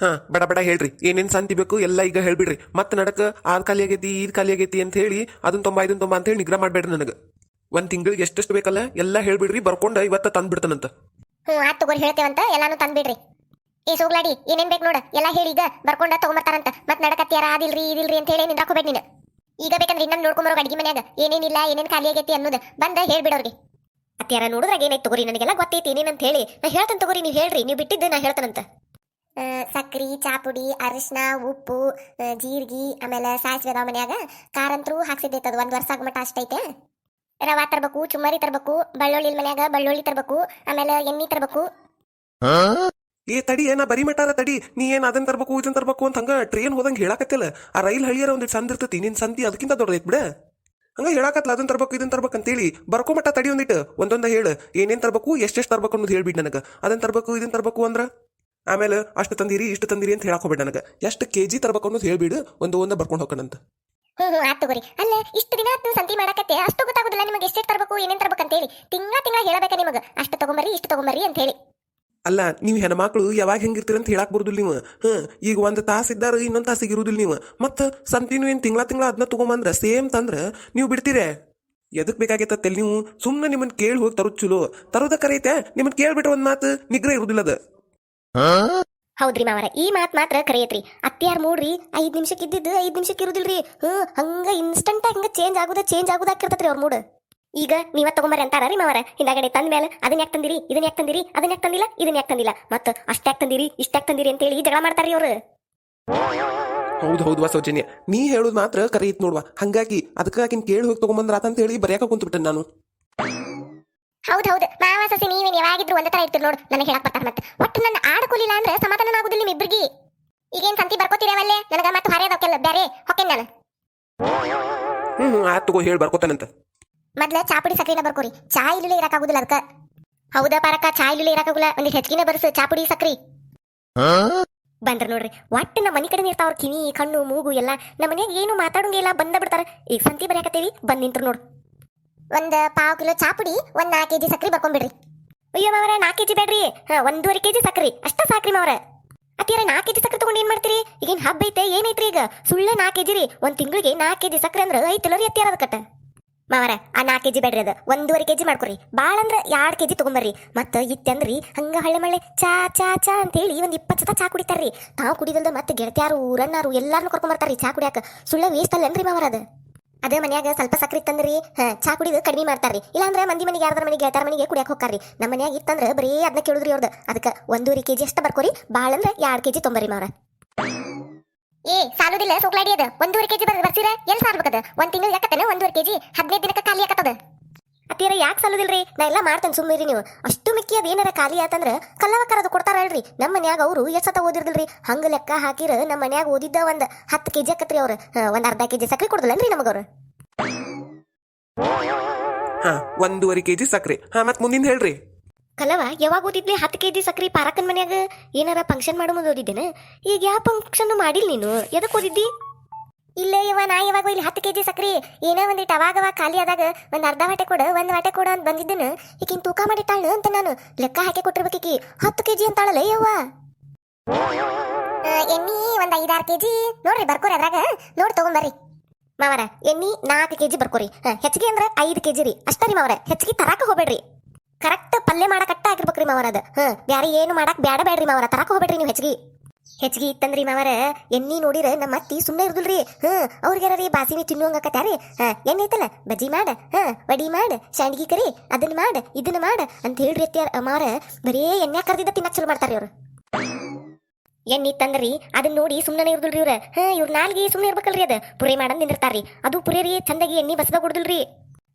ಹಾ, ಬಡ ಬಡ ಹೇಳ್ರಿ. ಏನೇನ್ ಸಂತಿ ಬೇಕು ಎಲ್ಲ ಈಗ ಹೇಳ್ಬಿಡ್ರಿ. ಮತ್ತೆ ನಡಕ ಆದ್ ಖಾಲಿ ಆಗೈತಿ, ಈದ್ ಖಾಲಿ ಆಗೈತಿ ಅಂತ ಹೇಳಿ ಅದನ್ನ ತೊಂಬ ಇದನ್ನ ತೊಂಬ ಅಂತ ಹೇಳಿ ನಿಗ್ರಹ ಮಾಡ್ಬೇಡ್ರಿ ನನಗೆ. ಒಂದ್ ತಿಂಗಳಿಗೆ ಎಷ್ಟೆಷ್ಟು ಬೇಕಲ್ಲ ಎಲ್ಲ ಹೇಳ್ಬಿಡ್ರಿ, ಬರ್ಕೊಂಡ ಇವತ್ತ ತಂದ್ಬಿಡ್ತಾನಂತ. ಹ್ಞೂ, ಆತ್ ತಗೋರಿ ಹೇಳ್ತೇವಂತ ಎಲ್ಲಾನು ತಂದ್ಬಿಡ್ರಿ. ಏ, ಸೋಗ್ಲಾಡಿ, ಏನೇನ್ ಬೇಕು ನೋಡ. ಎಲ್ಲ ಹೇಳಿ ಈಗ ಬರ್ಕೊಂಡ ತಗೊಂಬರ್ತಾರಂತ. ಮತ್ ನಡಕತ್ಯಾರ ಅದಿಲ್ರಿ ಇದಿಲ್ರಿ ಅಂತ ಹೇಳಿ ನಿಂದ್ರಾಕೋಬೇಡ ನೀನು. ಈಗ ಬೇಕಂದ್ರೆ ಇನ್ನೊಂದು ನೋಡ್ಕೊಂಬರೋ ಅಡಿಗೆ ಮನ್ಯಾಗ. ಏನೇನಿಲ್ಲ ಏನೇನ್ ಖಾಲಿ ಆಗೈತಿ ಅನ್ನೋದು ಬಂದ ಹೇಳ್ಬಿಡೋರ್ಗೆ ಅತ್ಯಾರ ನೋಡಿದ್ರಾಗ ಏನೈತೆ ತಗೋರಿ? ನನಗೆಲ್ಲ ಗೊತ್ತೈತಿ, ಏನೇನಂತ ಹೇಳಿ. ನಾ ಹೇಳ್ತೇನೆ ತಗೋರಿ, ನೀವು ಹೇಳ್ರಿ. ನೀವು ಬಿಟ್ಟಿದ್ದು ನಾ ಹೇಳ್ತಾನಂತ. ಸಕ್ರಿ, ಚಾಪುಡಿ ಅರಿಶಿನ ಉಪ್ಪು ಜೀರಿಗೆ, ಆಮೇಲೆ ಸಾಸಿವೆ ಅದಾವ ಮನ್ಯಾಗ. ಕಾರಂತರೂ ಅದು ಒಂದು ವರ್ಷ ಆಗಮಟ ಅಷ್ಟೈತೆ ರವಾ ತರಬೇಕು, ಚುಮ್ಮರಿ ತರಬೇಕು, ಬೆಳ್ಳುಳ್ಳಿ ಮನ್ಯಾಗ ಬೆಳ್ಳುಳ್ಳಿ ತರಬೇಕು, ಆಮೇಲೆ ಎಣ್ಣೆ ತರಬೇಕು. ಏ ತಡಿ, ಏನ ಬರಿ ಮಟಾರ ತಡಿ. ನೀ ಏನ್ ಅದನ್ನ ತರ್ಬೇಕು ಇದನ್ನ ತರ್ಬೇಕು ಅಂತ ಹಂಗ ಟ್ರೈನ್ ಹೋದಂಗ ಹೇಳಾಕತ್ತಿಲ್ಲ. ಆ ರೈಲ್ ಹಳಿಯರ ಒಂದಿಟ್ಟು ಸಂದ ಇರ್ತೈತಿ, ನಿನ್ ಸಂತಿ ಅದಕ್ಕಿಂತ ದೊಡ್ಡದೈತ್ ಬಿಡ. ಹಂಗ ಹೇಳಾಕತ್ಲ ಅದನ್ನ ತರ್ಬೇಕು ಇದನ್ನ ಅಂತ ಹೇಳಿ ಬರ್ಕೊ ಮಟ್ಟ ತಡಿ ಒಂದಿಟ್ಟು ಒಂದೊಂದ ಹೇಳು. ಏನೇನ್ ತರಬೇಕು ಎಷ್ಟೆಷ್ಟು ತರ್ಬೇಕು ಅನ್ನೋದು ಹೇಳ್ಬಿಡ್ ನನಗ. ಅದನ್ನ ತರ್ಬೇಕು ಇದನ್ನ ತರ್ಬೇಕು ಅಂದ್ರ? ಆಮೇಲೆ ಅಷ್ಟು ತಂದಿರಿ ಇಷ್ಟು ತಂದಿರಿ ಅಂತ ಹೇಳಕ್ ಹೋಗ್ಬೇಡ ನನಗೆ. ಎಷ್ಟು ಕೆ ಜಿ ತರಬೇಕು ಅನ್ನೋದು ಹೇಳ್ಬಿಡು ಒಂದು ಒಂದ ಬರ್ಕೊಂಡು ಹೋಗೋಣಂತ ಹ್ಮ್ ಹ್ಮ್ ಆತ್ ತಗೋರಿ. ಅಲ್ಲ ಇಷ್ಟು ದಿನ ಆತು ಸಂತಿ ಮಾಡಕತ್ತೆ. ಅಷ್ಟು ಗೊತ್ತಾಗೋದಿಲ್ಲ ನಿಮಗೆ ಎಷ್ಟು ತರಬೇಕು ಏನೇನ್ ತರಬೇಕು ಅಂತ ಹೇಳಿ. ತಿಂಗಳ ತಿಂಗಳ ಹೇಳಬೇಕಾ ನಿಮಗೆ? ಅಷ್ಟು ತಗೊಂಬರ್ರಿ ಇಷ್ಟು ತಗೊಂಬರ್ರಿ ಅಂತ ಹೇಳಿ. ಅಲ್ಲ ನೀವು ಹೆಣ್ಮಕ್ಳು ಯಾವಾಗ ಹೆಂಗಿರ್ತೀರ ಅಂತ ಹೇಳಕ್ ಬರುದಿಲ್ಲ ನೀವು. ಹ್ಞೂ ಈಗ ಒಂದು ತಾಸು ಇದ್ದಾರ ಇನ್ನೊಂದು ತಾಸಿಗೆ ಇರುದಿಲ್ಲ ನೀವು. ಮತ್ತೆ ಸಂತಿನೂ ಏನು ತಿಂಗಳ ತಿಂಗಳ ಅದನ್ನ ತಗೊಂಬಂದ್ರ ಸೇಮ್ ತಂದ್ರೆ ನೀವು ಬಿಡ್ತೀರೇ? ಎದಕ್ ಬೇಕಾಗೈತಲ್ಲಿ ನೀವು? ಸುಮ್ಮನೆ ನಿಮ್ಮನ್ನ ಕೇಳಿ ಹೋಗಿ ತರೋದು ಚಲೋ. ತರೋದಕ್ಕರೈತೆ ಕರೈತೆ ನಿಮ್ಮನ್ನ ಕೇಳ್ಬಿಟ್ರೆ ಒಂದು ಮಾತು ನಿಗ್ರಹ ಇರುದಿಲ್ಲ ಅದ. ಹೌದ್ರಿ ಮಾವರ ಈ ಮಾತ್ ಮಾತ್ರ ಕರೆಯತ್ರಿ. ಅತ್ಯಾರ್ ಮೂಡ್ರಿ ಐದ್ ನಿಮಿಷಕ್ಕೆ ಇದ್ದಿದ್ದು ಐದ್ ನಿಮಿಷಕ್ಕೆ ಇರುದಿಲ್ರಿ. ಹ್ಮ್ ಹಂಗ ಇನ್ಸ್ಟಂಟ್ ಹಂಗ ಚೇಂಜ್ ಆಗುದ ಚೇಂಜ್ ಆಗುದಾಕಿರ್ತತ್ರಿ ಅವ್ರ ಮೂಡ್. ಈಗ ನೀವ ತಗೊಂಬರ್ರಿ ಅಂತಾರ ರೀ ಮಾವರ. ಹಿಂದಾಗಡೆ ತಂದ ಮೇಲೆ ಅದನ್ನ ಯಾಕೆ ತಂದಿರಿ ಇದನ್ನ ಯಾಕೆ ತಂದಿರಿ ಅದನ್ನ ಯಾಕೆ ತಂದಿಲ್ಲ ಇದನ್ನ ಯಾಕೆ ತಂದಿಲ್ಲ. ಮತ್ತ ಅಷ್ಟ್ಯಾಕ್ ತಂದಿರಿ ಇಷ್ಟ್ಯಾಕ್ ತಂದಿರಿ ಅಂತೇಳಿ ಜಗಳ ಮಾಡ್ತಾರ್ರಿ ಅವ್ರು. ಹೌದು ಹೌದು ಸೌಜನ್ಯ. ನೀ ಹೇಳೋದು ಮಾತ್ರ ಕರೆಯಿತ್ ನೋಡ್ವಾ. ಹಂಗಾಗಿ ಅದಕ್ಕಾಗಿ ಆಕಿನ್ ಕೇಳಿ ಹೋಗಿ ತಗೊಂಬಂದ್ರ ಅಂತ ಹೇಳಿ ಬರ್ಯಾಕ ಕುಂತ್ಬಿಟ್ಟೆ ನಾನು. ಹೌದ್ ಹೌದು. ಮಾವ ಸಸಿ ನೀವೇನ್ ಯಾವಾಗಿದ್ರು ಒಂದ್ ತರ ಇರ್ತೀರಿ ನೋಡು. ನನಗೆ ಹೇಳಕ್ ಬರ್ತಾರ ಮತ್ತೆ. ಒಟ್ಟು ನನ್ನ ಆಡಕೊಲಿಲ್ಲ ಅಂದ್ರೆ ಸಮಾಧಾನ ಆಗುದಿಲ್ಲ ನಿಮ್ ಇಬ್ರಿಗೆ. ಈಗೇನ್ ಸಂತಿ ಬರ್ಕೋತೀರವಲ್ಲೇ ನನಗ ಮತ್ತೆ ಹರಿಯೋದಕ್ಕೆಲ್ಲ ಬೇರೆ. ಹೊಕ್ಕೇನ್ ನಾನು? ಹ್ಮ್ ಹ್ಮ್ ಆತ್ ತಗೋ ಹೇಳಿ ಬರ್ಕೋತಾನಂತ. ಮೊದ್ಲ ಚಾಪುಡಿ ಸಕ್ರಿನ ಬರ್ಕೋರಿ. ಚಾ ಇಲ್ಲೇ ಇರಕಾಗುದಿಲ್ಲ ಅದಕ್ಕ ಹೌದಾ ಪಾರಕ ಚಾ ಇಲ್ಲೇ ಇರಕಾಗುಲ್ಲ ಒಂದಿಷ್ಟು ಹೆಚ್ಚಿನ ಬರ್ಸು ಚಾಪುಡಿ ಸಕ್ರಿ. ಬಂದ್ರ ನೋಡ್ರಿ ಒಟ್ಟು ನಮ್ಮ ಮನಿ ಕಡೆ ಇರ್ತಾವ್ರ ಕಿವಿ ಕಣ್ಣು ಮೂಗು ಎಲ್ಲ. ನಮ್ಮ ಮನ್ಯಾಗ ಏನು ಮಾತಾಡಂಗಿಲ್ಲ ಬಂದ ಬಿಡ್ತಾರ. ಈಗ ಸಂತಿ ಬರ್ಯಾಕತ್ತೇವಿ ಬಂದ್ ನಿಂತ್ರ ನೋಡು. ಒಂದ್ ಪಾವ್ ಕಿಲೋ ಚಾಪುಡಿ ಒಂದ್ ನಾಲ್ಕು ಕೆಜಿ ಸಕ್ರಿ ಬರ್ಕೊಂಡ್ಬಿಡ್ರಿ ಅಯ್ಯೋ ಮಾವರ, ನಾಲ್ಕು ಕೆಜಿ ಬೇಡ್ರಿ. ಹಾ, ಒಂದೂವರೆ ಕೆಜಿ ಸಕ್ರಿ. ಅಷ್ಟ ಸಾಕ್ರಿ ಮಾವರ. ಅತ್ತಿಯರ ನಾಲ್ಕು ಕೆಜಿ ಸಕ್ರೆ ತಗೊಂಡು ಏನ್ ಮಾಡ್ತೀರಿ? ಈಗೇನ್ ಹಬ್ಬ ಐತೆ ಏನೈತ್ರಿ ಈಗ? ಸುಳ್ಳೆ ನಾಲ್ಕು ಕೆಜಿ ರೀ. ಒಂದ್ ತಿಂಗಳಿಗೆ ನಾಲ್ಕು ಕೆಜಿ ಸಕ್ರೆ ಅಂದ್ರೆ ಐತಿಲ್ಲ ರೀ ಅತ್ತಿಯರ ಅದಕ್ಕಟ್ಟ ಮಾವರ, ಆ ನಾಲ್ಕು ಕೆಜಿ ಬೇಡ್ರಿ ಅದು. ಒಂದೂವರೆ ಕೆಜಿ ಮಾಡ್ಕೊರಿ. ಭಾಳ ಅಂದ್ರೆ ಎರಡು ಕೆಜಿ ತಗೊಂಬರ್ರಿ. ಮತ್ತ ಇತ್ತಂದ್ರಿ ಹಂಗ ಹಳ್ಳೆ ಮಳೆ ಚಾ ಚಾ ಚಾ ಅಂತ ಹೇಳಿ ಒಂದ್ ಇಪ್ಪತ್ತು ಸತ ಚಾ ಕುಡಿತಾರ್ರಿ. ತಾವು ಕುಡಿದಲ್ದ ಮತ್ತೆ ಗೆಳತ್ಯಾರು, ಊರನ್ನಾರು ಎಲ್ಲಾರನು ಕರ್ಕೊಂಬರ್ತಾರ್ರಿ ಚಾ ಕುಡಿಯಾಕ. ಸುಳ್ಳ ವೇಸ್ಟ್ ಅಲ್ಲನ್ರಿ ಮಾವರ ಅದು? ಅದೇ ಮನ್ಯಾಗ ಸ್ವಲ್ಪ ಸಕ್ರಿ ತಂದ್ರಿ ಹಾ ಚಾ ಕುಡಿದು ಕಡಿಮೆ ಮಾಡ್ತಾರ್ರಿ. ಇಲ್ಲಾಂದ್ರೆ ಮಂದಿ ಮನೆಗೆ ಯಾರ್ದಾರ ಮನೆಗೆ ಗೆಳತಾರ ಮನೆಗೆ ಕುಡಿಯಕ್ಕೆ ಹೋಗ್ತಾರ್ರಿ ನಮ್ಮ ಮನ್ಯಾಗ ಇತ್ತಂದ್ರೆ ಬರೀ ಅದನ್ನ ಕೇಳುದ್ರಿ ಅವ್ರದ್ದು ಅದಕ್ಕೆ ಒಂದೂವರೆ ಕೆಜಿ ಅಷ್ಟ ಬರ್ಕೋರಿ ಭಾಳ ಅಂದ್ರೆ ಎರಡು ಕೆಜಿ ತೊಂಬರಿ ಮಾರ ಏ ಸಾಲುದಿಲ್ಲ ಸೋಕ್ಲಾಡಿ ಅದ. ಒಂದೂವರೆ ಕೆಜಿ ಬರ್ ಬರ್ಸಿರ ಎಲ್ಲಿ ಸಾರ್ಬೇಕದ ಒಂದ್ ತಿಂಗಳು ಯಾಕತ್ತನ? ಒಂದೂವರೆ ಕೆಜಿ? ಹದಿನೈದು ದಿನಕ್ಕೆ ಖಾಲಿ ಯಾಕತ್ತದ ಅತ್ತೀರ ಯಾಕೆ ಸಾಲುದಿಲ್ರಿ? ನಾ ಎಲ್ಲ ಮಾಡ್ತೇನೆ ಸುಮ್ಮನೆ ನೀವು. ಅಷ್ಟು ಮಿಕ್ಕಿ ಅದ ಏನಾರ ಖಾಲಿ ಆತಂದ್ರ ಕಲ್ಲವ ಅದು ಕೊಡ್ತಾರಲ್ರಿ ನಮ್ಮ ಮನ್ಯಾಗ ಅವರು ಎಷ್ಟ ಓದಿರ್ದಿಲ್ರಿ? ಹಂಗ ಲೆಕ್ಕ ಹಾಕಿರ ನಮ್ಮ ಮನ್ಯಾಗ ಓದಿದ್ದ ಒಂದ್ ಹತ್ತು ಕೆಜಿ ಆಕತ್ರಿ ಅವ್ರ. ಒಂದ್ ಅರ್ಧ ಕೆಜಿ ಸಕ್ರಿ ಕೊಡ್ದಲ್ಲನ್ರಿ ನಮಗವ್ರು? ಹಾ ಒಂದೂವರೆ ಕೆಜಿ ಸಕ್ರೆ. ಹಾ ಮತ್ ಮುಂದಿನ ಹೇಳ್ರಿ. ಕಲವ ಯಾವಾಗ ಓದಿದ್ಲಿ ಹತ್ತು ಕೆಜಿ ಸಕ್ರಿ ಪಾರಕನ್ ಮನ್ಯಾಗ ಏನಾರ ಫಂಕ್ಷನ್ ಮಾಡೋ ಮುಂದೆ ಓದಿದ್ದೇನೆ? ಈಗ ಯಾವ ಫಂಕ್ಷನ್ ಮಾಡಿಲ್ಲ ನೀನು? ಎದಕ್ ಓದಿದ್ದಿ? ಇಲ್ಲ ಇವ, ನಾ ಇವಾಗ ಇಲ್ಲಿ ಹತ್ತು ಕೆಜಿ ಸಕ್ರಿ. ಏನೋ ಒಂದಿಟ್ಟು ಅವಾಗ ಖಾಲಿ ಆದಾಗ ಒಂದ್ ಅರ್ಧ ವಾಟೆ ಕೊಡು, ಒಂದ್ ವಾಟೆ ಕೊಡು ಅಂತ ಬಂದಿದ್ದನು ಈಕಿನ್ ತೂಕ ಮಾಡಿಟ್ಟಾಳು ಅಂತ ನಾನು ಲೆಕ್ಕ ಹಾಕಿ ಕೊಟ್ಟಿರ್ಬೇಕೀಕಿ ಹತ್ತು ಕೆಜಿ ಅಂತಾಳಲ್ಲ ಯವ್ವ. ಎಣ್ಣಿ ಒಂದ್ ಐದಾರು ಕೆಜಿ. ನೋಡ್ರಿ ಬರ್ಕೋರಿ ಅದ್ರಾಗ. ನೋಡಿ ತಗೊಂಬರ್ರಿ. ಮಾವರ, ಎಣ್ಣಿ ನಾಲ್ಕು ಕೆಜಿ ಬರ್ಕೋರಿ. ಹೆಚ್ಚಿಗೆ ಅಂದ್ರೆ ಐದು ಕೆಜಿ ರೀ. ಅಷ್ಟೇ ರೀ ಮಾವರ. ಹೆಚ್ಚಿಗೆ ತರಾಕ ಹೋಗ್ಬೇಡ್ರಿ. ಕರೆಕ್ಟ್ ಪಲ್ಯ ಮಾಡಕಟ್ಟ ಆಗಿರ್ಬೇಕ್ರಿ ಮಾವರ ಅದು ಹಾ, ಬ್ಯಾರೆ ಏನು ಮಾಡಕ್ ಬೇಡ ಬೇಡ್ರಿ ಮಾವರ. ತರಾಕ ಹೋಗ್ಬೇಡ್ರಿ ನೀವು ಹೆಚ್ಚಿಗೆ. ಹೆಚ್ಚಿಗೆ ಇತ್ತಂದ್ರಿ ಮಾವರ. ಎಣ್ಣಿ ನೋಡಿರ ನಮ್ಮ ಅತ್ತಿ ಸುಮ್ಮನೆ ರೀ ಹ್ಮ್ ಅವ್ರಿಗಾರ ಬಾಸಿನಿ ತಿನ್ನುವಂಗಕತ್ಯಾರಿ ಹಾ, ಎಣ್ಣೆ ಐತಲ್ಲ, ಬಜ್ಜಿ ಮಾಡ, ಹಾ, ವಡಿ ಮಾಡ ಶಾಂಡ್ಗಿ ಕರಿ, ಅದನ್ನ ಮಾಡ, ಇದನ್ನ ಮಾಡ ಅಂತ ಹೇಳ್ರಿ ಅತ್ತಿ ಬರೇ ಎಣ್ಣೆ ಕರ್ದಿದ್ದ ತಿನ್ನಕ್ ಚಲೋ ಮಾಡ್ತಾರಿ ಅವ್ರು. ಎಣ್ಣೆ ಇತ್ತಂದ್ರಿ, ಅದನ್ನ ನೋಡಿ ಸುಮ್ಮನೆ ಇರುದಿಲ್ರಿ ಇವ್ರ. ಹಾ, ಇವ್ರ ನಾಲ್ಗೆ ಸುಮ್ಮನೆ ಇರ್ಬೇಕಲ್ರಿ ಅದ. ಪುರಿ ಮಾಡಂದ್ ನಿಂದಿರ್ತಾರ್ರಿ. ಅದು ಪುರಿ ಚಂದಾಗಿ ಎಣ್ಣೆ ಬಸದ ಕೊಡುದಿಲ್ರಿ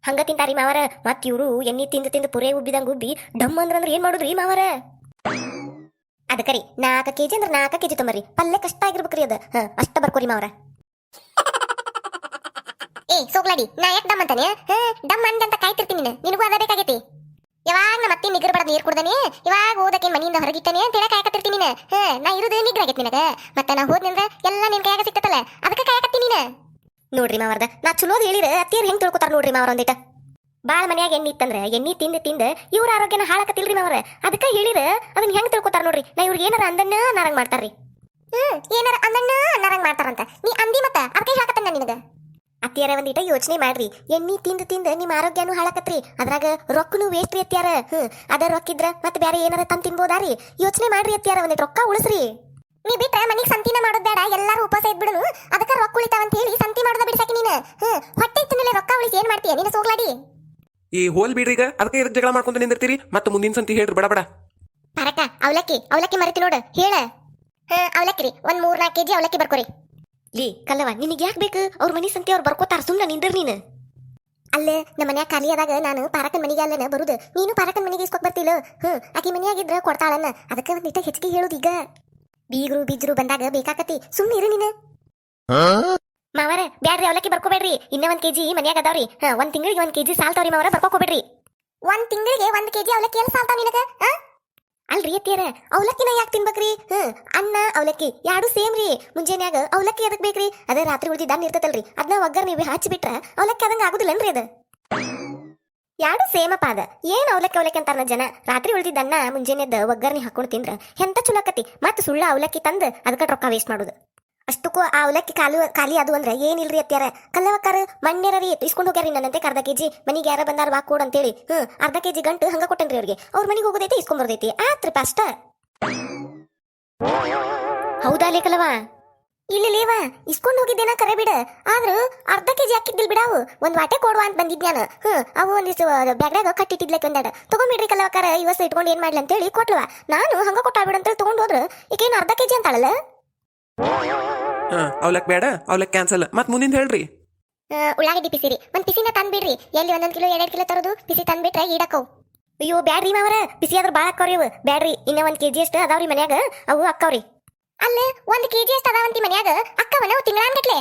ಹಂಗ ತಿಂತಾರಿ ಮಾವರ. ಮತ್ ಇವರು ಎಣ್ಣೆ ತಿಂದು ತಿಂದು ಪುರೇ ಉಬ್ಬಿದಂಗ ಉಬ್ಬಿ ಡಮ್ ಅಂದ್ರೆ ಏನ್ ಮಾಡುದ್ರಿ ಮಾವರ? ಅದಕ್ಕರಿ ನಾಲ್ಕ ಕೆಜಿ ಅಂದ್ರ ಕೆ ಕೆಜಿ ತುಂಬರಿ. ಪಲ್ಲೆ ಕಷ್ಟ ಆಗಿರ್ಬೇಕ್ರಿ ಅದು. ಹ ಅಷ್ಟ ಬರ್ಕೋರಿ ಮಾವರ. ಏ ಸೋಗ್ಲಾಡಿ ನಾ ಯಾಕೆ ಡಮ್ ಅಂತಾನೆ? ಹ ಡಮ್ ಅಂದಂತ ಕಾಯ್ತಿರ್ತೀನಿ ನೀನು. ನಿನಗೂ ಅದ ಬೇಕಾಗೈತಿ. ಯಾವಾಗ ನಮ್ಮ ಮತ್ತೆ ನಿಗ್ರ ಬಡದ್ ನೀರು ಕುಡ್ದಾನೆ? ಇವಾಗ ಓದಕ್ಕೆ ಮನೆಯಿಂದ ಹೊರಗಿಟ್ಟಾನೆ ಅಂತ ಹೇಳಕ್ ಕಾಯಕತ್ತಿರ್ತೀನಿ ನೀನು. ಹ ನಾ ಇರೋದು ನಿಗ್ರ ಆಗೈತಿ ನಿನಗ. ಮತ್ತೆ ನಾ ಹೋದ್ನಿಂದ್ರ ಎಲ್ಲ ನಿನ್ ಕೈಯಾಗ ಸಿಕ್ತತಲ್ಲ ಅದಕ್ಕೆ ಕಾಯಕತ್ತೀನಿ ನೀನು. ನೋಡ್ರಿ ಮಾವರ್ದ ನಾ ಚಲೋದ್ ಹೇಳಿರ ಅತ್ತಿಯರು ಹೆಂಗ್ ತಿಳ್ಕೊತಾರ ನೋಡ್ರಿ ಮಾವರ ಒಂದಿಟ. ಬಾಳ್ ಮನ್ಯಾಗ ಎಣ್ಣೆ ಇತ್ತಂದ್ರೆ ಎಣ್ಣೆ ತಿಂದು ತಿಂದು ಇವ್ರ ಆರೋಗ್ಯನ ಹಾಳಾಕತಿಲ್ರಿ ಅವ್ರ. ಅದಕ್ಕ ಹೇಳಿರ ಅದನ್ನ ಹೆಂಗ್ ತಿಳ್ಕೊತಾರ ನೋಡ್ರಿ? ನಾ ಇವ್ರಿಗೆ ಏನಾರ ಅಂದಣ್ಣ ನಾರಂಗ್ ಮಾಡ್ತಾರ್ರಿ. ಹ್ಮ್ ಏನಾರ ಅಂದಣ್ಣ ನಾರಂಗ್ ಮಾಡ್ತಾರಂತ. ನೀ ಅಂದಿ ಮತ್ತ ಅದಕ್ಕೆ ಹಾಕತ್ತಣ್ಣ ನಿನಗ. ಅತ್ತಿಯಾರ ಒಂದಿಟ ಯೋಚನೆ ಮಾಡ್ರಿ. ಎಣ್ಣಿ ತಿಂದು ತಿಂದು ನಿಮ್ಮ ಆರೋಗ್ಯನು ಹಾಳಾಕತ್ರಿ. ಅದ್ರಾಗ ರೊಕ್ಕನು ವೇಸ್ಟ್ ರೀ ಅತ್ತಿಯಾರ. ಹ್ಮ್ ಅದ ರೊಕ್ಕಿದ್ರ ಮತ್ತೆ ಬೇರೆ ಏನಾರ ತಂದ್ ತಿನ್ಬೋದಾರಿ ಯೋಚನೆ ಮಾಡ್ರಿ ಅತ್ಯಾರ ಒಂದಿಟ್ ರೊಕ್ಕ ಉಳಿಸ್ರಿ. ನೀ ಬಿಟ್ಟ ಮನಿಗ್ ಸಂತಿನ ಮಾಡೋದ್ ಬೇಡ ಎಲ್ಲಾರು ಉಪವಾಸ ಇದ್ಬಿಡುನು. ಅದಕ್ಕ ರೊಕ್ಕ ಉಳಿತಾವ ಅಂತ ಹೇಳಿ ಸಂತಿ ಮಾಡೋದ ಬಿಡ್ಸಾಕಿ ನೀನ. ಹ್ಮ್ ಹೊಟ್ಟೆ ತಿನ್ನಲೆ ರೊಕ್ಕ ಉಳಿಸಿ ಏನ್ ಮಾಡ್ತೀಯ? ನೀನು ಸೋಗ್ಲಾಡಿ. ಈ ಹೋಲ್ ಬಿಡ್ರಿ ಈಗ? ಅದಕ್ಕೆ ಇದಕ್ಕೆ ಜಗಳ ಮಾಡ್ಕೊಂತ ನಿಂದಿರ್ತೀರಿ? ಮತ್ತೆ ಮುಂದಿನ ಸಂತಿ ಹೇಳ್ರಿ ಬಡ ಬಡ. ಪರಕ ಅವಲಕ್ಕಿ ಅವಲಕ್ಕಿ ಮರಿತಿ ನೋಡು ಹೇಳ. ಹಾ ಅವಲಕ್ಕಿ ರೀ ಒಂದ್ ಮೂರ್ ನಾಲ್ಕು ಕೆಜಿ ಅವಲಕ್ಕಿ ಬರ್ಕೊರಿ. ಲೀ ಕಲ್ಲವ ನಿನಗೆ ಯಾಕೆ ಬೇಕು? ಅವ್ರ ಮನಿ ಸಂತಿ ಅವ್ರು ಬರ್ಕೋತಾರ ಸುಮ್ಮನೆ ನಿಂದ್ರ ನೀನು. ಅಲ್ಲೇ ನಮ್ಮ ಮನ್ಯಾಗ ಖಾಲಿ ಆದಾಗ ನಾನು ಪಾರಕನ್ ಮನೆಗೆ ಅಲ್ಲನ ಬರುದು. ನೀನು ಪಾರಕನ್ ಮನೆಗೆ ಇಸ್ಕೊಕ್ ಬರ್ತಿಲ್ಲ? ಹ್ಮ್ ಆಕಿ ಮನೆಯಾಗಿದ್ರ ಕೊಡ್ತಾಳನ್ನ. ಅದಕ್ಕೆ ನಿಟ್ಟ ಹೆಚ್ಚಿಗೆ ಹೇಳುದು ಈಗ. ಬೀಗರು ಬೀಜರು ಬಂದಾಗ ಬೇಕಾಕತಿ ಸುಮ್ಮನೆ ಇರು ನೀನು. ಮಾವರ ಬ್ಯಾಡ್ರಿ ಅವಲಕ್ಕಿ ಬರ್ಕೋಬೇಡ್ರಿ. ಇನ್ನೇ ಒಂದ್ ಕೆಜಿ ಮನ್ಯಾಗ ಅದಾವ್ರಿ. ಹಾ ಒಂದ್ ತಿಂಗಳಿಗೆ ಒಂದ್ ಕೆಜಿ ಸಾಲ್ತಾವ್ರಿ ಮಾವರ ಬರ್ಕೋಬೇಡ್ರಿ. ಒಂದ್ ತಿಂಗಳಿಗೆ ಒಂದ್ ಕೆಜಿ ಅವಲಕ್ಕಿ ಎಲ್ಲ ಸಾಲ್ತಾವ್ ನಿನಗ? ಅಲ್ರಿ ಅತ್ತಿಯರ ಅವಲಕ್ಕಿನ ಯಾಕೆ ತಿನ್ಬೇಕ್ರಿ? ಹ್ಮ್ ಅನ್ನ ಅವಲಕ್ಕಿ ಯಾರು ಸೇಮ್ ರೀ. ಮುಂಜಾನ್ಯಾಗ ಅವಲಕ್ಕಿ ಅದಕ್ಕೆ ಬೇಕ್ರಿ? ಅದೇ ರಾತ್ರಿ ಉಳಿದಿದ್ದ ದಾನ್ ಇರ್ತೈತಲ್ರಿ. ಅದನ್ನ ಒಗ್ಗರ್ ನೀವು ಹಾಚಿಬಿಟ್ರ ಅವಲಕ್ಕಿ ಅದಂಗ ಆಗುದಿಲ್ಲನ್ರಿ ಅದ? ಎರಡು ಸೇಮಪ್ಪ ಅದ. ಏನ್ ಅವಲಕ್ಕಿ ಅವಲಕ್ಕಿ ಅಂತಾರ ಜನ? ರಾತ್ರಿ ಉಳಿದಿದ್ದ ಅನ್ನ ಮುಂಜಾನೆದ ಒಗ್ಗರ್ನಿ ಹಾಕೊಂಡು ತಿಂದ್ರ ಎಂತ ಚಲೋ ಆಕತಿ ಮತ್ತ ಸುಳ್ಳ ಅವಲಕ್ಕಿ ತಂದ್ ಅದಕ್ಕ ರೊಕ್ಕ ವೇಸ್ಟ್ ಮಾಡುದು. ಅಷ್ಟಕ್ಕೂ ಆ ಅವಲಕ್ಕಿ ಕಾಲು ಖಾಲಿ ಅದು ಅಂದ್ರೆ ಏನಿಲ್ರಿ ಅತ್ಯಾರ ಕಲ್ಲವಕ್ಕಾರ ಮಣ್ಣೆರ ರೀ ಇಸ್ಕೊಂಡು ಹೋಗ್ಯಾರಿ ನನ್ನಂತೆ ಅರ್ಧ ಕೆಜಿ. ಮನಿಗೆ ಯಾರ ಬಂದಾರ ಬಾ ಕೊಡ್ ಅಂತೇಳಿ. ಹ್ಮ್, ಅರ್ಧ ಕೆಜಿ ಗಂಟು ಹಂಗ ಕೊಟ್ಟನ್ರಿ ಅವ್ರಿಗೆ. ಅವ್ರ ಮನೆಗೆ ಹೋಗೋದೈತಿ, ಇಸ್ಕೊಂಡ್ ಬರ್ದೈತಿ. ಆತ್ರಿಪ ಅಷ್ಟ. ಹೌದಾ ಲೇಕಲವ ಇಲ್ಲಿ ಲೇವ ಇಸ್ಕೊಂಡು ಹೋಗಿದ್ದೇನ ಕರೆ ಬಿಡ. ಆದ್ರೂ ಅರ್ಧ ಕೆಜಿ ಹಾಕಿದ್ದಿಲ್ ಬಿಡಾವು ಒಂದ್ ವಾಟೆ ಕೊಡುವ ಅಂತ ಬಂದಿದ್ಯಾನ ಹ್ಮ್, ಅವು ಒಂದಿಷ್ಟು ಬ್ಯಾಗ್ನಾಗ ಕಟ್ಟಿಟ್ಟಿದ್ಲಕ್ಕೆ ಒಂದಾಡ ತಗೊಂಡ್ಬಿಡ್ರಿ ಕಲ್ಲವಕ್ಕಾರ ಇವತ್ತು ಇಟ್ಕೊಂಡು ಏನ್ ಮಾಡ್ಲಿ ಅಂತೇಳಿ ಕೊಟ್ಲವ ನಾನು ಹಂಗ ಕೊಟ್ಟಾಬಿಡ ಅಂತೇಳಿ ತಗೊಂಡ್ ಹೋದ್ರ. ಈಗೇನು ಅರ್ಧ ಕೆಜಿ ಅಂತಾಳಲ್ಲ? ಅವಲಕ್ ಬೇಡ, ಅವಲಕ್ ಕ್ಯಾನ್ಸಲ್ ಮತ್ ಮುಂದಿನ ಹೇಳ್ರಿ. ಉಳ್ಳಾಗಡ್ಡಿ ಪಿಸಿರಿ ಒಂದ್ ಪಿಸಿನ ತಂದ್ಬಿಡ್ರಿ. ಎಲ್ಲಿ ಒಂದೊಂದ್ ಕಿಲೋ ಎರಡ್ ಕಿಲೋ ತರೋದು ಪಿಸಿ ತಂದ್ಬಿಟ್ರೆ ಈಡಕ್ಕವು. ಅಯ್ಯೋ, ಬ್ಯಾಡ್ರಿ ಮಾವರ. ಬಿಸಿ ಆದ್ರ ಬಾಳ ಅಕ್ಕವ್ರಿ ಇವು. ಬ್ಯಾಡ್ರಿ, ಇನ್ನ ಒಂದ್ ಕೆಜಿ ಅಷ್ಟ ಅದಾವ್ರಿ ಮನ್ಯಾಗ. ಅವು ಅಕ್ಕವ್ರಿ. ಅಲ್ಲ, ಒಂದ್ ಕೆಜಿ ಅಷ್ಟ ಅದಾವಂತಿ ಮನ್ಯಾಗ. ಅಕ್ಕವನ ತಿಂಗಳ ತಿಂಗಳಾನ್ಗಟ್ಲೆ.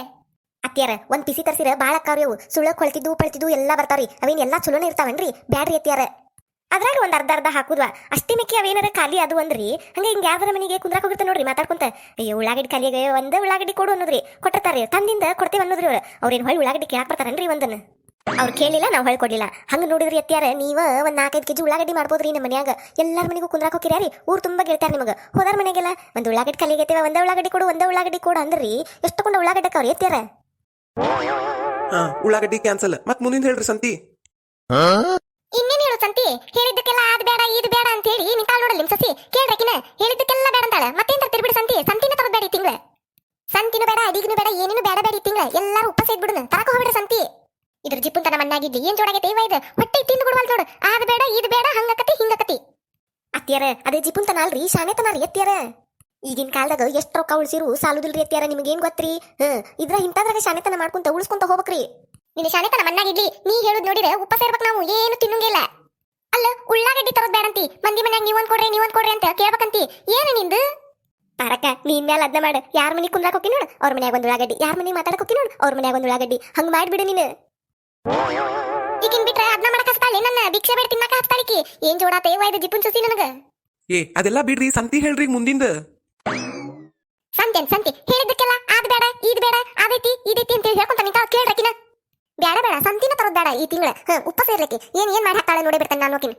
ಅತ್ಯಾರ ಒಂದ್ ಪಿಸಿ ತರ್ಸಿರ ಬಾಳ ಅಕ್ಕವ್ರಿ ಅವು. ಸುಳ್ಳ ಕೊಳ್ತಿದ್ದು ಪಳ್ತಿದ್ದು ಎಲ್ಲಾ ಬರ್ತಾವ್ರಿ. ಅವೇನ್ ಎಲ್ಲಾ ಚಲೋನೇ ಇರ್ತಾವನ್ರಿ? ಬ್ಯಾಡ್ರಿ ಅತ್ಯಾರ ಅದ್ರಾಗ ಒಂದ್ ಅರ್ಧ ಅರ್ಧ ಹಾಕುದ್ವಾ. ಅಷ್ಟೇ ಮಿಕ್ಕಿ ಅವೇನಾರ ಖಾಲಿ ಅದು ಅಂದ್ರಿ ಹಂಗೆ ಹಿಂಗ ಯಾವ್ದಾರ ಮನೆಗೆ ಕುಂದ್ರಾಕ್ ಹೋಗಿರ್ತ ನೋಡ್ರಿ ಮಾತಾಡ್ಕೊಂತ ಅಯ್ಯೋ ಉಳ್ಳಾಗಡ್ಡಿ ಖಾಲಿಗೆ ಒಂದ ಉಳ್ಳಾಗಡ್ಡಿ ಕೊಡು ಅನ್ನೋದ್ರಿ. ಕೊಟ್ಟಿರ್ತಾರಿ ತಂದಿಂದ ಕೊಡ್ತೇವೆ ಅನ್ನೋದ್ರಿ ಅವ್ರು. ಅವ್ರೇನ್ ಹೊಳ್ಳಿ ಉಳ್ಳಾಗಡ್ಡಿ ಕೇಳಾಕ್ ಬರ್ತಾರನ್ರಿ ಒಂದನ್ನ ಅವ್ರು ಕೇಳಿಲ್ಲ ನಾವು ಹೇಳ್ಕೊಡ್ಲಿಲ್ಲ ಹಂಗ ನೋಡಿದ್ರಿ ಅತ್ತಿಯಾರ ನೀವ ಒಂದ್ ನಾಲ್ಕೈದು ಕೆಜಿ ಉಳ್ಳಾಗಡ್ಡಿ ಮಾಡ್ಬೋದ್ರಿ ನಮ್ಮ ಮನ್ಯಾಗ. ಎಲ್ಲಾರ ಮನೆಗೂ ಕುಂದ್ರಾಕ್ ಹೋಗಿರ್ಯಾರಿ ಊರ್ ತುಂಬಾ ಗೆಳ್ತಾರ ನಿಮಗ. ಹೋದಾರ ಮನೆಗೆಲ್ಲ ಒಂದ್ ಉಳ್ಳಾಗಡ್ಡಿ ಖಾಲಿಯಾಗೈತೇವ ಒಂದ ಉಳ್ಳಾಗಡ್ಡಿ ಕೊಡು ಒಂದ ಉಳ್ಳಾಗಡ್ಡಿ ಕೊಡು ಅಂದ್ರಿ. ಎಷ್ಟು ಕೊಂಡ ಉಳ್ಳಾಗಡ್ಡಿ ಅವ್ರಿ ಎತ್ಯಾರ ಹಾ ಉಳ್ಳಾಗಡ್ಡಿ ಕ್ಯಾನ್ಸಲ್. ಮತ್ತೆ ಮುಂದಿನ ಹೇಳ್ರಿ ಸಂತಿ. ಇನ್ನೇನ್ ಹೇಳು ಸಂತಿ? ಹೇಳಿದ್ದಕ್ಕೆಲ್ಲ ಅದ್ ಬೇಡ, ಇದ್ ಬೇಡ ಅಂತ ಹೇಳಿ ನಿಂತಾಳ ನೋಡಲ್ಲ ನಿಮ್ ಸಸಿ? ಕೇಳ್ರಕಿನ ಹೇಳಿದ್ದಕ್ಕೆಲ್ಲ ಬೇಡ ಅಂತಾಳೆ. ಮತ್ತೇನ್ ತರ್ತೀರಿ ಸಂತಿ? ಸಂತಿನ ತರದ್ ಬೇಡ ತಿಂಗಳ. ಸಂತಿನೂ ಬೇಡ ಅಡಿಗಿನೂ ಬೇಡ, ಏನೇನು ಬೇಡ ಬೇಡ ತಿಂಗಳ. ಎಲ್ಲಾರು ಉಪವಾಸ ಇದ್ಬಿಡುನ ತರಕ ಹೋಗ್ಬಿಡ್ರಿ ಸಂತಿ. ಇದ್ರ ಜಿಪ್ಪುಂತನ ಮಣ್ಣಾಗಿದ್ದಿ. ಏನ್ ಜೋಡಾಗೈತೆ ಇವ ಇದು ಹೊಟ್ಟೆ ತಿಂದು ಬಿಡುವಲ್ ನೋಡು. ಅದ್ ಬೇಡ, ಇದ್ ಬೇಡ, ಹಂಗಕತಿ, ಹಿಂಗಕತಿ. ಅತ್ತಿಯರ, ಅದೇ ಜಿಪ್ಪುಂತನ ಅಲ್ರಿ ಶಾನೆತನ ರೀ ಅತ್ತಿಯರ. ಈಗಿನ ಕಾಲದಾಗ ಎಷ್ಟು ರೊಕ್ಕ ಉಳಿಸಿರು, ಸಾಲುದಿಲ್ರಿ ನಿಮಗ ಏನ್ ಗೊತ್ತ್ರಿ? ಹ್ಮ್ ಇದ್ರ ಇಂತಾದ್ರಾಗ ಶಾನೆತನ ಮಾಡ್ಕೊಂತ ಉಳಿಸ್ಕೊಂತ ಹೋಗ್ಬೇಕ್ರಿ. ನಿನ್ನ ಶಾನೆತನ ಮಣ್ಣಾಗಿಡ್ಲಿ ನೀ ಹೇಳುದ್ ನೋಡಿದ್ರೆ ಉಪ್ಪ ಸೇರ್ಬೇಕು ನಾವು ಏನು ತಿನ್ನಂಗಿಲ್ಲ ಅಲ್ಲ ಉಳ್ಳಾಗಡ್ಡಿ ತರೋದ್ ಬೇಡಂತಿ. ಮಂದಿ ಮನ್ಯಾಗ ನೀವೊಂದ್ ಕೊಡ್ರಿ ನೀವೊಂದ್ ಕೊಡ್ರಿ ಅಂತ ಕೇಳ್ಬೇಕಂತಿ. ಏನು ನಿಂದು? ಪಾರಕ ನೀನ್ ಮೇಲೆ ಅದ್ನ ಮಾಡು. ಯಾರ ಮನೆ ಕುಂದ್ರಾಕ್ ಹೋಗಿ ನೋಡು? ಅವ್ರ ಮನ್ಯಾಗ ಒಂದ್ ಉಳ್ಳಾಗಡ್ಡಿ. ಯಾರ ಮನೆ ಮಾತಾಡಕ್ ಹೋಗಿ ನೋಡು? ಅವ್ರ ಮನ್ಯಾಗ ಒಂದ್ ಉಳ್ಳಾಗಡ್ಡಿ. ಹಂಗ್ ಮಾಡ್ಬಿಡು ನೀನು. ಈಗಿನ್ ಬಿಟ್ರೆ ಅದ್ನ ಮಾಡಕ್ ಹಸ್ತಾಳೆ ನನ್ನ. ಭಿಕ್ಷೆ ಬೇಡ ತಿನ್ನಕ ಹಸ್ತಾಳಿಕಿ ಏನ್ ಜೋಡ ಏವ ಇದು ಜಿಪುನ್ ಸುಸಿ ನನಗ? ಏ ಅದೆಲ್ಲ ಬಿಡ್ರಿ. ಸಂತಿ ಹೇಳ್ರಿ ಮುಂದಿಂದ. ಸಂತೆ ಸಂತೆ. ಹೇಳಿದ್ದಕ್ಕೆಲ್ಲ ಆದ್ ಬೇಡ ಇದ್ ಬೇಡ ಅದೈತಿ ಇದೈತಿ ಅಂತ ಹೇಳಿ ಹೇಳ್ಕೊಂತ ನಿಂತ ಕೇಳ್ರಕಿನ ಬೇಡ ಬೇಡ ಸಂತಿನ ತರೋದ್ ಬೇಡ ಈ ತಿಂಗಳ. ಉಪವಾಸ ಇರ್ಲಿಕ್ಕೆ ಏನ್ ಏನ್ ಮಾಡಿ ಹಾಕ್ತಾಳೆ ನೋಡಿ ಬಿಡ್ತಾನೆ ನಾನು ಹೋಗಿನಿ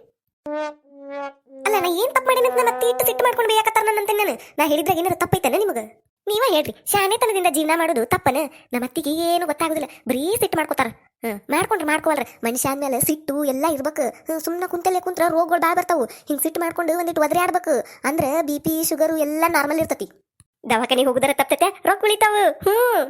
ಅಲ್ಲ, ನಾ ಏನ್ ತಪ್ಪು ಮಾಡಿ ನನ್ನ ಮತ್ತೆ ಇಟ್ಟು ಸಿಟ್ಟು ಮಾಡ್ಕೊಂಡು ಬೇಕತ್ತಾರ ನನ್ನಂತೆ ನಾನು. ನಾ ಹೇಳಿದ್ರಾಗ ಏನಾರ ತಪ್ಪೈತಾನೆ ನಿಮಗೆ? ನೀವ ಹೇಳ್ರಿ. ಶಾಣೆತನದಿಂದ ಜೀವನ ಮಾಡೋದು ತಪ್ಪನ. ನಮ್ಮ ಅತ್ತಿಗೆ ಏನು ಗೊತ್ತಾಗುದಿಲ್ಲ. ಬರೀ ಸಿಟ್ಟು ಮಾಡ್ಕೋತಾರ. ಹ್ಮ್ ಮಾಡ್ಕೊಂಡ್ರೆ ಮಾಡ್ಕೋವಲ್ರ. ಮನುಷ್ಯ ಅಂದ್ಮೇಲೆ ಸಿಟ್ಟು ಎಲ್ಲಾ ಇರ್ಬೇಕು. ಸುಮ್ಮನೆ ಕುಂತಲ್ಲೇ ಕುಂತ್ರ ರೋಗಗಳು ಬಾ ಬರ್ತಾವು. ಹಿಂಗ್ ಸಿಟ್ಟು ಮಾಡ್ಕೊಂಡು ಒಂದಿಟ್ಟು ಒದರಿ ಆಡ್ಬೇಕು ಅಂದ್ರೆ ಬಿ ಪಿ, ಶುಗರು ಎಲ್ಲ ನಾರ್ಮಲ್ ಇರ್ತತಿ. ದವಾಖಾನೆ ಹೋಗುದರ ತಪ್ಪತೈತೆ ರೊಕ್ಕ ಉಳಿತಾವು. ಹ್ಮ್.